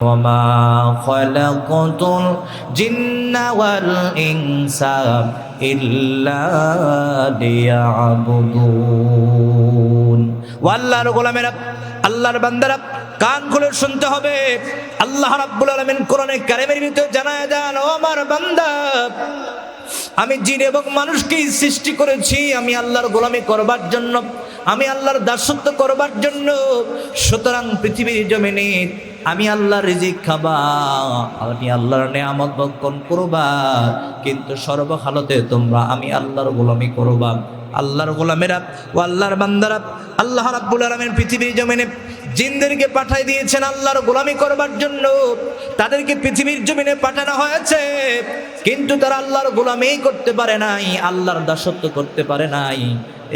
وما خلقت الجن والإنس إلا ليعبدون ওয়াল্লাহর গোলামেরা আল্লাহর বান্দারা কান খুলে শুনতে হবে আল্লাহ রাব্বুল আলামিন কোরআনে কারিমের ভিতরে জানায় দেন ও আমার বান্দা আমি জিন এবং মানুষকেই সৃষ্টি করেছি আমি আল্লাহর গোলামি করবার জন্য আমি আল্লাহর দাসত্ব করবার জন্য সুতরাং পৃথিবীর জমিনে আমি আল্লাহর রিজিক খাবা, আমি আল্লাহর নেয়ামত ভক্ষণ করবা, কিন্তু সর্বহালতে তোমরা আমি আল্লাহর গোলামি করবা। আল্লাহর গোলামেরা ও আল্লাহর বান্দারা আল্লাহ রাব্বুল আলামিন পৃথিবীর জমিনে জিনদেরকে পাঠাই দিয়েছেন আল্লাহর গোলামি করবার জন্য। তাদেরকে পৃথিবীর জমিনে পাঠানো হয়েছে, কিন্তু তারা আল্লাহর গোলামি করতে পারে নাই, আল্লাহর দাসত্ব করতে পারে নাই।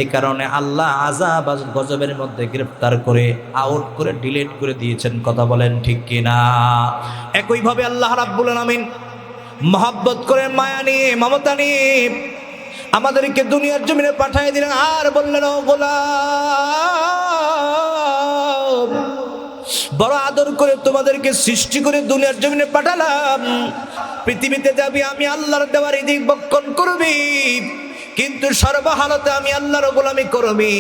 এই কারণে আল্লাহ আজাব আজ গজবের মধ্যে গ্রেফতার করে, আউট করে, ডিলিট করে দিয়েছেন। কথা বলেন ঠিক কিনা? একইভাবে আল্লাহ রাব্বুল আমিন মহাব্বত করে, মায়া নিয়ে, মমতা নিয়ে আমাদেরকে দুনিয়ার জমিনে পাঠিয়ে দিলেন। আর বললেন বড় আদর করে তোমাদেরকে সৃষ্টি করে দুনিয়ার জমিনে পাঠালাম। পৃথিবীতে যাবি, আমি আল্লাহর দেওয়ার দিক বক্ষণ করবি। কিন্তু সর্বহালতে আমি আল্লাহর গোলামি করবি।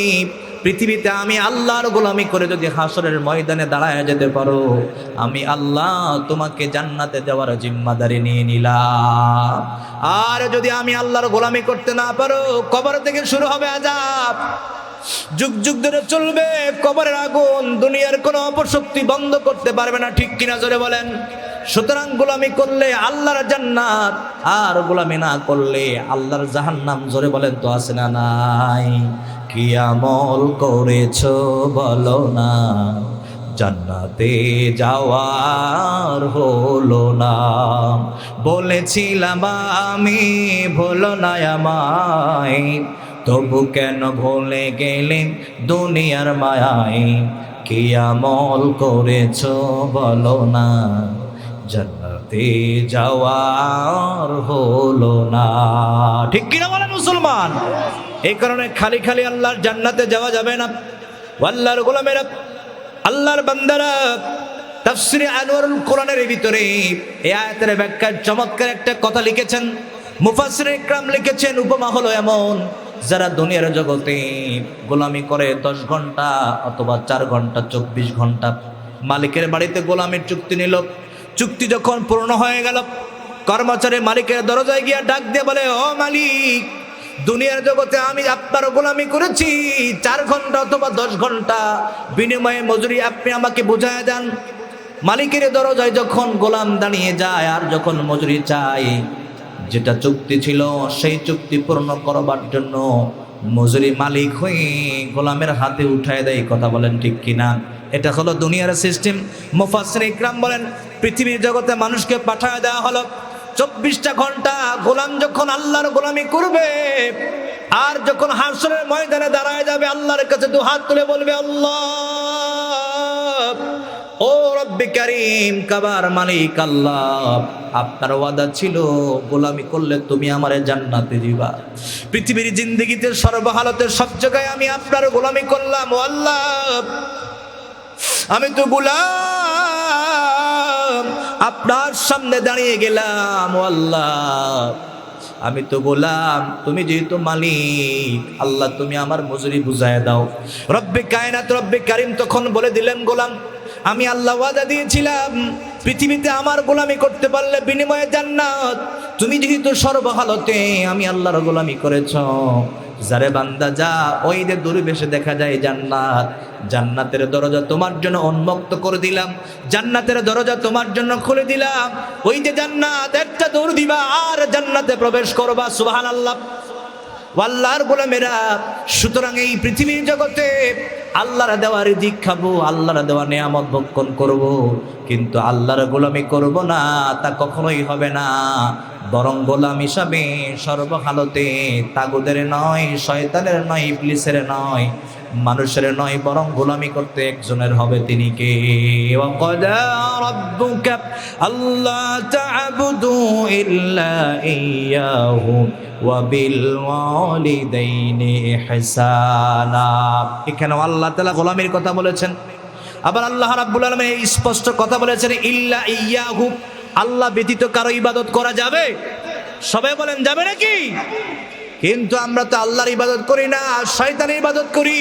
পৃথিবীতে আমি আল্লাহর গোলামি করে যদি হাসরের ময়দানে দাঁড়ায় যেতে পারো, আমি আল্লাহ তোমাকে জান্নাতে দেওয়ার জিম্মাদারি নিয়ে নিলাম। আর যদি আমি আল্লাহর গোলামি করতে না পারো, কবর থেকে শুরু হবে আজাব যুগ যুগ ধরে চলবে কবরের আগুন, দুনিয়ার কোনো অপশক্তি বন্ধ করতে পারবে না, ঠিক কিনা জোরে বলেন? সুতরাং গোলামি করলে আল্লাহর জান্নাত, আর গোলামি না করলে আল্লাহর জাহান্নাম জোরে বলেন তো আছে না নাই? কি আমল করেছ বলো না, জান্নাতে যাওয়ার হলো না। বলেছিলাম আমি, ভুলো না আমায়, তবু কেন ভুলে গেলে দুনিয়ার মায়ায়? কি আমল করেছ বলো না জান্নাতে যাওয়ার হলো না। ঠিক কিনা বলে মুসলমান? এই কারণে খালি খালি আল্লাহর জান্নাতে যাওয়া যাবে না। আল্লাহর গোলামেরা, আল্লাহর বান্দারা, তাফসিরে আনোয়ারুল কোরআনের ভিতরে, এই আয়াতের ব্যাখ্যার চমৎকার একটা কথা লিখেছেন। মুফাসসির ইকরাম লিখেছেন, উপমা হলো এমন, যারা দুনিয়ার জগতে গোলামি করে দশ ঘণ্টা অথবা চার ঘণ্টা, চব্বিশ ঘণ্টা, মালিকের বাড়িতে গোলামের চুক্তি নিল চুক্তি যখন পূর্ণ হয়ে গেল, কর্মচারী মালিকের দরজায় গিয়া ডাক দিয়ে বলে, ও মালিক, দুনিয়ার জগতে আমি আপনার গোলামি করেছি। চার ঘণ্টা অথবা দশ ঘণ্টা বিনিময়ে মজুরি আপনি আমাকে বুঝায় দেন। মালিকের দরজায় যখন গোলাম দাঁড়িয়ে যায় আর যখন মজুরি চাই যেটা চুক্তি ছিল সেই চুক্তি পূর্ণ করবার জন্য মজুরি মালিক হয়ে গোলামের হাতে উঠায় দেয়। কথা বলেন ঠিক কিনা? এটা হলো দুনিয়ার সিস্টেম। মুফাসসির ইকরাম বলেন, পৃথিবীর জগতে মানুষকে পাঠায় দেওয়া হলো চব্বিশটা ঘণ্টা গোলাম যখন আল্লাহর গোলামি করবে, আর যখন হাসরের ময়দানে দাঁড়ায় যাবে, আল্লাহর কাছে দু হাত তুলে বলবে, আল্লাহ, ও রব্বি করিম, কাবার মালিক আল্লাহ, আপনার ওয়াদা ছিল গোলামি করলে তুমি আমারে জান্নাতে দিবা। পৃথিবীর জিন্দগিতে সর্বহালতে সব জায়গায় আমি আপনার গোলামি করলাম, ও আল্লাহ আমি তো গোলাম, আপনার সামনে দাঁড়িয়ে গেলাম আল্লাহ। আমি তো গোলাম, তুমি যেহেতু মালিক, আল্লাহ তুমি আমার মজুরি বুঝায় দাও। রব্বে কায়নাত, রব্বে কারিম তখন বলে দিলেন, গোলাম, আমি আল্লাহ ওয়াদা দিয়েছিলাম, পৃথিবীতে আমার গোলামি করতে পারলে বিনিময়ে জান্নাত। তুমি যেহেতু সর্বহালতে আমি আল্লাহর গোলামি করেছ, যারে বান্দা যা, ওই যে দূরবেশে দেখা যায় জান্নাত। জান্নাতের দরজা তোমার জন্য উন্মুক্ত করে দিলাম। জান্নাতের দরজা তোমার জন্য খুলে দিলাম। ওই যে জান্নাত, একটা দৌড় দিবা আর জান্নাতে প্রবেশ করবা সুবহান আল্লাহ আল্লাহর গোলামেরা, সুতরাং এই পৃথিবীর জগতে আল্লাহর দেওয়ার দিক খাব, আল্লাহর দেওয়া নিয়ামত ভক্ষণ করব। কিন্তু আল্লাহর গোলামি করব না, তা কখনোই হবে না। বরং গোলাম হিসাবে সর্বহালতে তাগুদের নয়, শয়তানের নয়, ইবলিসের নয় মানুষের নয়, বরং গোলামি করতে একজনের হবে তিনি কে? আল্লাহ তা'বুদু ইল্লা ইয়াহু আল্লাহ তালা গোলামির কথা বলেছেন। আবার আল্লাহ রাব্বুল আলমে স্পষ্ট কথা বলেছেন, ইল্লা ইয়াহু। আল্লাহ ব্যতীত কারও ইবাদত করা যাবে? সবাই বলেন, যাবে নাকি? কিন্তু আমরা তো আল্লাহর ইবাদত করি না, শয়তানের ইবাদত করি।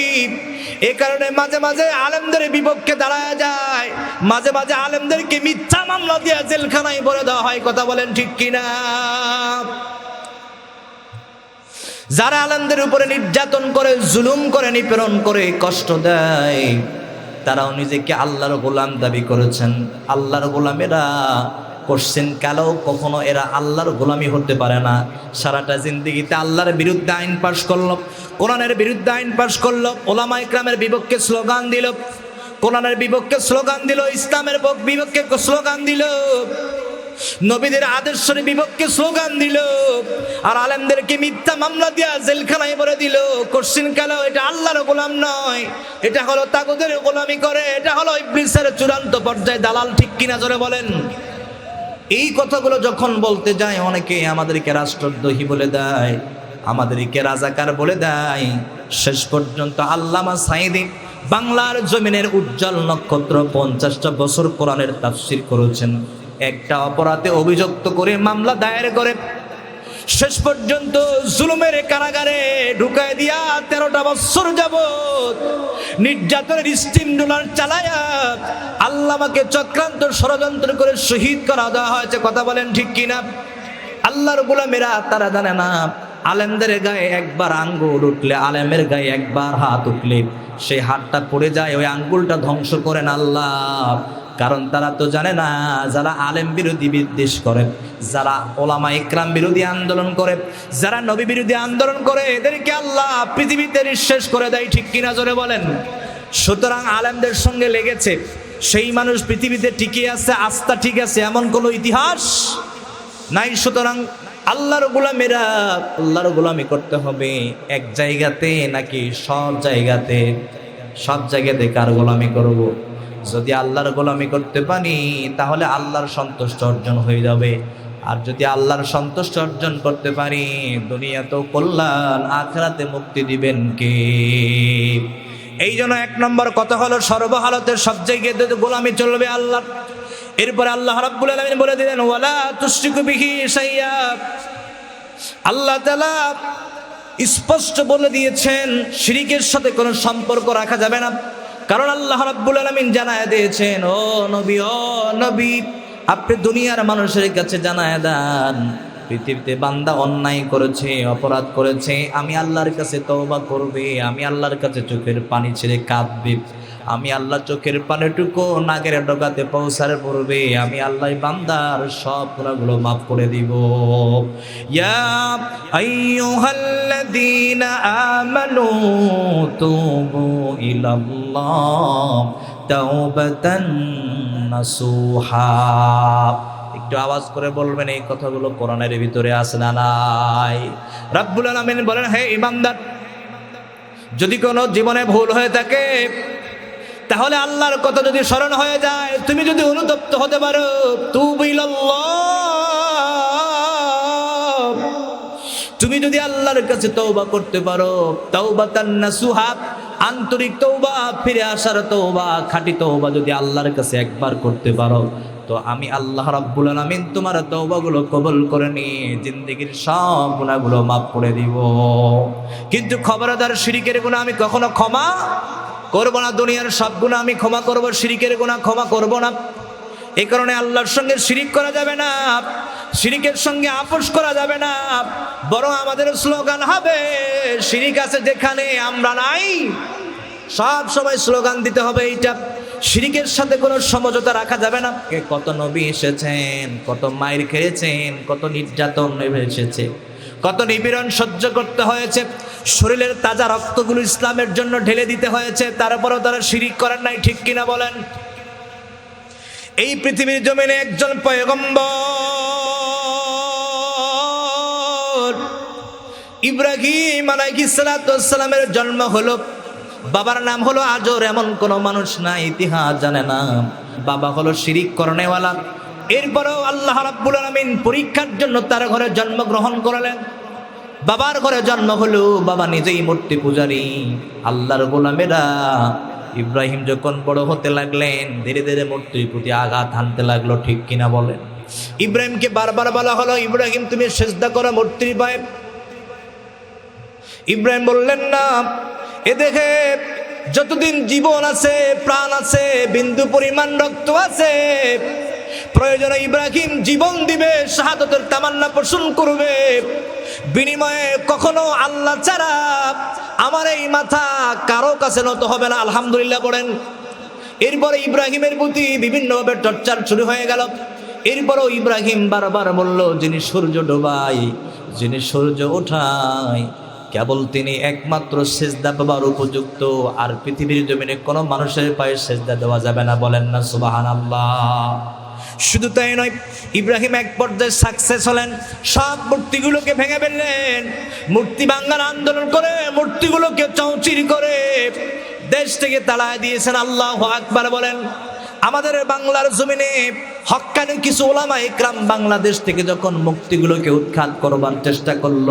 এ কারণে মাঝে মাঝে আলেমদের বিপক্ষে দাঁড়ায় যায়। মাঝে মাঝে আলেমদেরকে মিথ্যা মামলা দিয়ে জেলখানায় বলে দেওয়া হয়, কথা বলেন ঠিক কিনা? যারা আলেমদের উপরে নির্যাতন করে, জুলুম করে, নিপীড়ন করে, কষ্ট দেয়, তারাও নিজেকে আল্লাহর গোলাম দাবি করেছেন। আল্লাহর গোলামেরা কোশ্চেন কালেও কখনো এরা আল্লাহর গোলামি হতে পারে না। সারাটা জিন্দিগিতে আল্লাহর বিরুদ্ধে আইন পাশ করল, কোরআনের বিরুদ্ধে আইন পাশ করল, ওলামা ইকরামের বিপক্ষে স্লোগান দিল, কোরআনের বিপক্ষে স্লোগান দিল, ইসলামের পক- বিপক্ষে স্লোগান দিল, নবীদের আদর্শের বিপক্ষে স্লোগান দিল, আর আলেমদেরকে মিথ্যা মামলা দিয়া জেলখানায় ভরে দিল। কোশ্চিন কালো এটা আল্লাহর গোলাম নয়। এটা হলো তাগুদের গোলামি করে, এটা হলো ইবলিসের চূড়ান্ত পর্যায়ে দালাল, ঠিক কিনা জোরে বলেন? এই কথাগুলো যখন বলতে যায়, অনেকে আমাদেরকে রাষ্ট্রদ্রোহী বলে দেয়, আমাদেরকে রাজাকার বলে দেয়। শেষ পর্যন্ত আল্লামা সাইদি বাংলার জমিনের উজ্জ্বল নক্ষত্র পঞ্চাশটা বছর কোরআনের তাফসির করেছেন। একটা অপরাধে অভিযুক্ত করে মামলা দায়ের করে শেষ পর্যন্ত জুলুমের কারাগারে ঢুকায় দিয়া তেরোটা বছর যাবত নির্যাতনের স্টিম ডোলার চালায়া আল্লামাকে চক্রান্ত ষড়যন্ত্র করে শহীদ করা দেওয়া হয়েছে। কথা বলেন ঠিক কিনা? আল্লাহর গোলামেরা তারা জানে না। আলেমদের গায়ে একবার আঙ্গুল উঠলে, আলেমের গায়ে একবার হাত উঠলে, সেই হাতটা পড়ে যায়, ওই আঙ্গুলটা ধ্বংস করেন আল্লাহ। কারণ তারা তো জানে না, যারা আলেম বিরোধী বিদ্বেষ করে, যারা ওলামা ইকরাম বিরোধী আন্দোলন করে, যারা নবী বিরোধী আন্দোলন করে, এদেরকে আল্লাহ পৃথিবীতে নিঃশেষ করে দেয়, ঠিক কিনা জোরে বলেন সুতরাং আলেমদের সঙ্গে লেগেছে, সেই মানুষ পৃথিবীতে টিকে আছে, আস্থা ঠিক আছে, এমন কোনো ইতিহাস নাই সুতরাং আল্লাহর গোলামেরা, আল্লাহর গোলামি করতে হবে, এক জায়গাতে নাকি সব জায়গাতে সব জায়গাতে কার গোলামি করব। যদি আল্লাহর গোলামি করতে পারি, তাহলে আল্লাহর সন্তুষ্ট অর্জন হয়ে যাবে। আর যদি আল্লাহর সন্তুষ্ট অর্জন করতে পারি, দুনিয়াতেও কল্যাণ, আখরাতে মুক্তি দিবেন কে? এই জন্য এক নম্বর কথা হলো, সর্বহালতের সব জায়গাতে তো গোলামি চলবে আল্লাহ এরপরে আল্লাহ রাব্বুল আলামিন বলে দিলেন, ওয়ালা তুশরিকু বিহি শাইয়া। আল্লাহ তাআলা স্পষ্ট বলে দিয়েছেন, শিরিকের সাথে কোনো সম্পর্ক রাখা যাবে না। কারণ আল্লাহ রাব্বুল আলামিন জানায় দিয়েছেন, ও নবী ও নবী, আপনি দুনিয়ার মানুষের কাছে জানায় দেন। পৃথিবীতে বান্দা অন্যায় করেছে, অপরাধ করেছে, আমি আল্লাহর কাছে তওবা করবে, আমি আল্লাহর কাছে চোখের পানি ছেড়ে কাঁদবে। আমি আল্লাহ চোখের পানিটুকু নাগের ডগাতে পৌঁছার পড়বে আমি আল্লাহ বান্দার সব গুণাগুলো মাফ করে দিব। ইয়া একটু আওয়াজ করে বলবেন এই কথাগুলো কোরআনের ভিতরে আছে না নাই? রাব্বুল আলামিন বলেন, হে ইমানদার, যদি কোনো জীবনে ভুল হয়ে থাকে তাহলে আল্লাহর কথা যদি স্মরণ হয়ে যায়, তুমি যদি অনুতপ্ত হতে পারো। তুমি যদি আল্লাহর কাছে তৌবা করতে পারো তৌবা নাসুহা, আন্তরিক তৌবা ফিরে আসার তৌবা খাঁটি তৌবা যদি আল্লাহর কাছে একবার করতে পারো, তো আমি আল্লাহ রাব্বুল আলামিন তোমার তৌবাগুলো কবুল করে নিয়ে জিন্দেগির সব গুণাগুলো মাফ করে দিব কিন্তু খবরদার শিরিকের গুণা আমি কখনো ক্ষমা করব না দুনিয়ার সব গুণা আমি ক্ষমা করব, শিরিকের গুণা ক্ষমা করব না। এই কারণে আল্লাহর সঙ্গে শিরিক করা যাবে না, শিরিকের সঙ্গে আপোষ করা যাবে না। বরং আমাদের স্লোগান হবে, শিরিক আছে যেখানে আমরা নাই। সব সময় স্লোগান দিতে হবে এইটা। শিরিকের সাথে কোনো সমঝোতা রাখা যাবে না। কত নবী এসেছেন, কত মায়ের খেয়েছেন, কত নির্যাতন এসেছে। কত নিপীড়ন সহ্য করতে হয়েছে। শরীরের তাজা রক্তগুলো ইসলামের জন্য ঢেলে দিতে হয়েছে। তারপরেও তারা শিরিক করেন নাই, ঠিক কিনা বলেন? এই পৃথিবীর জমিনে একজন পয়গম্বর ইব্রাহিম আলাইহিসসালামের জন্ম হলো। বাবার নাম হলো আজর, এমন কোনো মানুষ না ইতিহাস জানে না। বাবা হলো শিরিক করনেওয়ালা এরপরেও আল্লাহ রাব্বুল আলামিন পরীক্ষার জন্য তার ঘরে জন্মগ্রহণ করলেন। বাবার ঘরে জন্ম হলো, বাবা নিজেই মূর্তি পূজারী। আল্লাহর গোলামেরা ইব্রাহিম যখন বড় হতে লাগলেন, ধীরে ধীরে মূর্তির প্রতি আঘাত হানতে লাগল, ঠিক কিনা বলেন? ইব্রাহিমকে বারবার বলা হলো, ইব্রাহিম, তুমি সেজদা করো মূর্তির পায়ে। ইব্রাহিম বললেন, না, এ দেখে যতদিন জীবন আছে, প্রাণ আছে, বিন্দু পরিমাণ রক্ত আছে প্রয়োজনে ইব্রাহিম জীবন দিবে, শাহাদতের তামান্না পোষণ করবে। বিনিময়ে কখনো আল্লাহ ছাড়া আমার এই মাথা কারও কাছে নত হবে না, আলহামদুলিল্লাহ বলেন। এরপরে ইব্রাহিমের প্রতি বিভিন্নভাবে টর্চার শুরু হয়ে গেল। এরপরও ইব্রাহিম বারবার বলল, যিনি সূর্য ডোবাই, যিনি সূর্য ওঠায় কেবল তিনি একমাত্র সেজদা পাবার উপযুক্ত, আর পৃথিবীর জমিনে কোনো মানুষের পায়ে সেজদা দেওয়া যাবে না। বলেন না সুবাহান শুধু তাই নয়, ইব্রাহিম এক পর্যায়ে সাকসেস হলেন। সব মূর্তিগুলোকে ভেঙে ফেললেন। মূর্তি ভাঙ্গার আন্দোলন করে মূর্তিগুলোকে চৌচির করে দেশ থেকে তাড়ায় দিয়েছেন আল্লাহ আকবার বলেন। আমাদের বাংলার জমিনে হক্কানি কিছু ওলামা ইকরাম বাংলাদেশ থেকে যখন মুক্তিগুলোকে উৎখাত করবার চেষ্টা করল,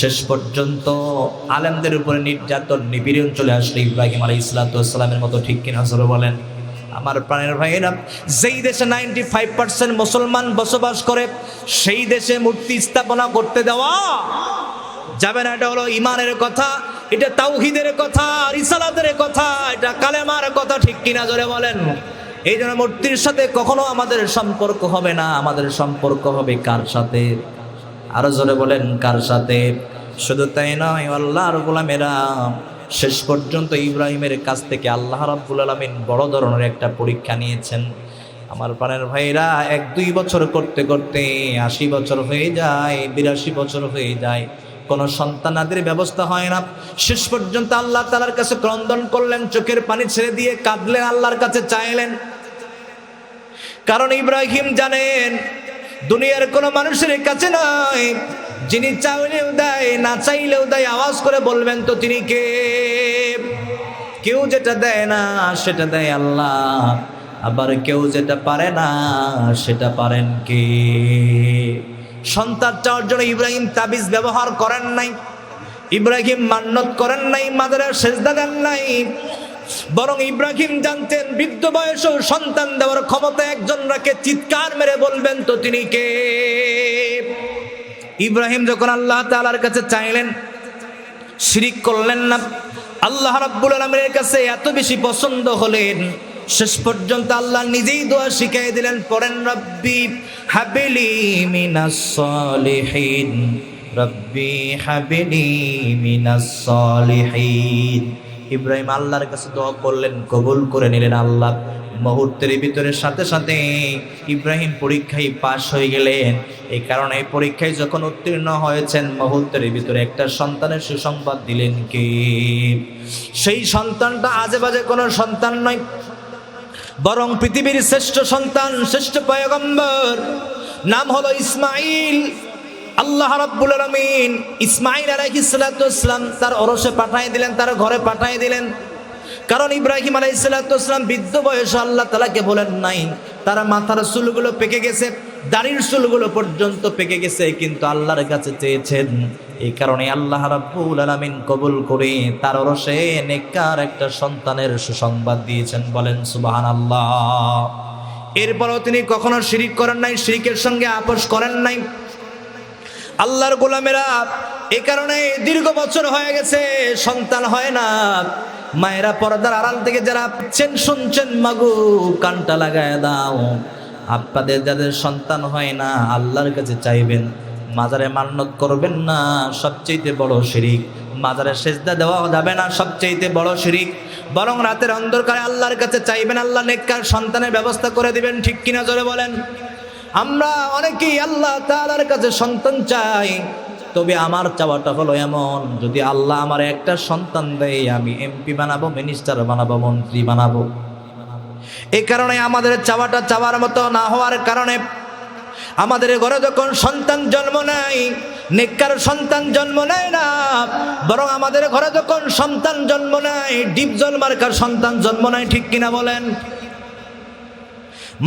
শেষ পর্যন্ত আলেমদের উপরে নির্যাতন নিপীড়ন চলে আসলো ইব্রাহিম আলী ইসলাতামের মতো ঠিক কিনা বলেন। আমার প্রাণের ভাইয়েরা, যেই দেশে নাইনটি ফাইভ পার্সেন্ট মুসলমান বসবাস করে, সেই দেশে মূর্তি স্থাপনা করতে দেওয়া যাবে না। এটা হলো ইমানের কথা, এটা তাওহিদের কথা, রিসালাতের কথা, এটা কালেমার কথা ঠিক কিনা জোরে বলেন। এই জন্য মূর্তির সাথে কখনো আমাদের সম্পর্ক হবে না। আমাদের সম্পর্ক হবে কার সাথে? আরও জোরে বলেন, কার সাথে? শুধু তাই নয় আল্লাহর গোলামেরা শেষ পর্যন্ত ইব্রাহিমের কাছ থেকে আল্লাহ রাব্বুল আলমিন বড় ধরনের একটা পরীক্ষা নিয়েছেন। আমার প্রাণের ভাইরা, এক দুই বছর করতে করতে আশি বছর হয়ে যায়, বিরাশি বছর হয়ে যায়। কোনো সন্তানাদের ব্যবস্থা হয় না। শেষ পর্যন্ত আল্লাহ তালার কাছে ক্রন্দন করলেন, চোখের পানি ছেড়ে দিয়ে কাঁদলেন, আল্লাহর কাছে চাইলেন। কারণ ইব্রাহিম জানেন, দুনিয়ার কোনো মানুষের কাছে নয়। যিনি চাইলেও দেয়, না চাইলেও দেয়, আওয়াজ করে বলবেন তো তিনি কে? কেউ যেটা দেয় না, সেটা দেয় আল্লাহ। আবার কেউ যেটা পারে না, সেটা পারেন কে? সন্তান চাওয়ার জন্য ইব্রাহিম তাবিজ ব্যবহার করেন নাই। ইব্রাহিম মান্নত করেন নাই মাদারা সেজদা দেন নাই। বরং ইব্রাহিম জানতেন, বৃদ্ধ বয়সেও সন্তান দেওয়ার ক্ষমতা একজন রাখে চিৎকার মেরে বলবেন তো তিনি কে? ইব্রাহিম যখন আল্লাহ তালার কাছে চাইলেন, শিরিক করলেন না। আল্লাহ রাব্বুল আলমের কাছে এত বেশি পছন্দ হলেন, শেষ পর্যন্ত আল্লাহ নিজেই দোয়া শিখাই দিলেন, পড়েন, রব্বি হাবিলি মিনাস সলিহিন, রব্বি হাবিলি মিনাস সলিহিন। ইব্রাহিম আল্লাহর কাছে দোয়া করলেন, কবুল করে নিলেন আল্লাহ। মুহূর্তের ভিতরে সাথে সাথে ইব্রাহিম পরীক্ষায় পাশ হয়ে গেলেন। এই কারণে এই পরীক্ষায় যখন উত্তীর্ণ হয়েছেন, মুহূর্তের ভিতরে একটা সন্তানের সুসংবাদ দিলেন কি? সেই সন্তানটা আজে বাজে কোনো সন্তান নয়, বরং পৃথিবীর শ্রেষ্ঠ সন্তান, শ্রেষ্ঠ পয়গম্বর। নাম হলো ইসমাইল। আল্লাহ রাব্বুল আলামিন ইসমাইল আলাইহিস সালাম তার অরসে পাঠিয়ে দিলেন, তার ঘরে পাঠিয়ে দিলেন। কারণ ইব্রাহিম আলাইহিস সালাম বৃদ্ধ বয়সে আল্লাহ তালাকে বলেন নাই, তারা মাথার চুলগুলো পেকে গেছে, দাড়ির চুলগুলো পর্যন্ত পেকে গেছে, কিন্তু আল্লাহর কাছে চেয়েছেন, এই কারণে আল্লাহ রাব্বুল আলামিন কবুল করে তার রসে নেককার একটা সন্তানের সুসংবাদ দিয়েছেন, বলেন সুবাহান আল্লাহ এরপরও তিনি কখনো শিরিক করেন নাই, শিরিকের সঙ্গে আপোষ করেন নাই। আল্লাহর গোলামেরা এ কারণে দীর্ঘ বছর হয়ে গেছে, সন্তান হয় না। মায়েরা পর্দার আড়াল থেকে যারা চেন শুনছেন, মাগু, কানটা লাগায় দাও। আপনাদের যাদের সন্তান হয় না, আল্লাহর কাছে চাইবেন, মাজারে মান্নত করবেন না সবচেয়ে বড় শিরিক। মাজারে সেজদা দেওয়া যাবে না সবচেয়ে বড় শিরিক। বরং রাতের অন্ধকারে আল্লাহর কাছে চাইবেন, আল্লাহ নেককার সন্তানের ব্যবস্থা করে দিবেন, ঠিক কিনা জোরে বলেন? আমরা অনেকেই আল্লাহ তালার কাছে সন্তান চাই তবে আমার চাওয়াটা হলো এমন, যদি আল্লাহ আমার একটা সন্তান দেয়, আমি এমপি বানাবো মিনিস্টার বানাবো, মন্ত্রী বানাবো। এই কারণে আমাদের চাওয়াটা চাওয়ার মতো না হওয়ার কারণে আমাদের ঘরে যখন সন্তান জন্ম নেয়, নেককার সন্তান জন্ম নেয় না, বরং আমাদের ঘরে যখন সন্তান জন্ম নেয়, ডিপ জন্মার্কার সন্তান জন্ম নেয়, ঠিক কিনা বলেন?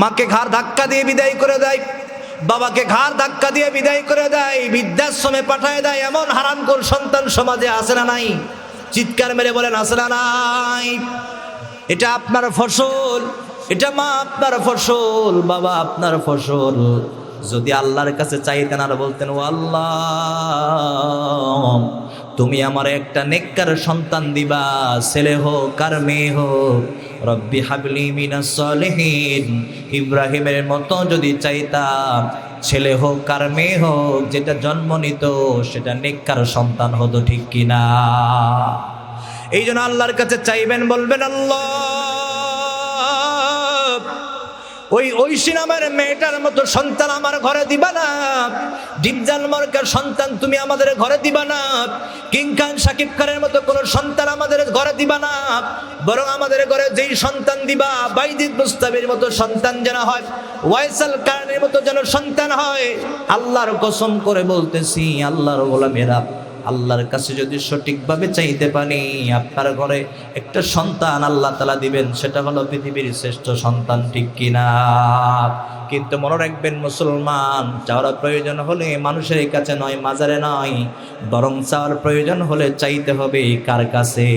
মাকে ঘাড় ধাক্কা দিয়ে বিদায় করে দেয়। বাবাকে ঘাড় ধাক্কা দিয়ে বিদায় করে দেয়, বৃদ্ধাশ্রমে পাঠায় দেয়, এমন হারামকোর সন্তান সমাজে আসে না নাই? চিৎকার মেরে বলেন আসে না নাই? এটা আপনার ফসল, এটা মা আপনার ফসল, বাবা আপনার ফসল। যদি আল্লাহর কাছে চাইতেন আর বলতেন, ও আল্লাহ, তুমি আমার একটা নেককার সন্তান দিবা, ছেলে হোক আর মেয়ে হোক রব্বি হাবলি মিনা সলেহীন। ইব্রাহিমের মতো যদি চাইতাম, ছেলে হোক আর মেয়ে হোক, যেটা জন্ম নিত, সেটা নেককার সন্তান হতো ঠিক কিনা? এই জন্য আল্লাহর কাছে চাইবেন, বলবেন, আল্লাহ! ওই ঐশী নামের মেয়েটার মতো সন্তান আমার ঘরে দিবা না। ডিপজাল মর্কার সন্তান তুমি আমাদের ঘরে দিবা না। কিং খান সাকিব খানের মতো কোনো সন্তান আমাদের ঘরে দিবা না। বরং আমাদের ঘরে যেই সন্তান দিবা বাইদিদ মুস্তাবির মতো সন্তান যেন হয়, ওয়াইসাল কারণের মতো যেন সন্তান হয়, আল্লাহর কসম করে বলতেছি, আল্লাহর গোলামেরা আল্লাহর কাছে যদি সঠিকভাবে চাইতে পারি, আপনার ঘরে একটা সন্তান আল্লাহ তালা দিবেন, সেটা হলো পৃথিবীর শ্রেষ্ঠ সন্তান, ঠিক কিনা? কিন্তু মনে রাখবেন, মুসলমান চাওয়ার প্রয়োজন হলে মানুষের কাছে নয়, মাজারে নয়, বরং চাওয়ার প্রয়োজন হলে চাইতে হবে কার কাছে?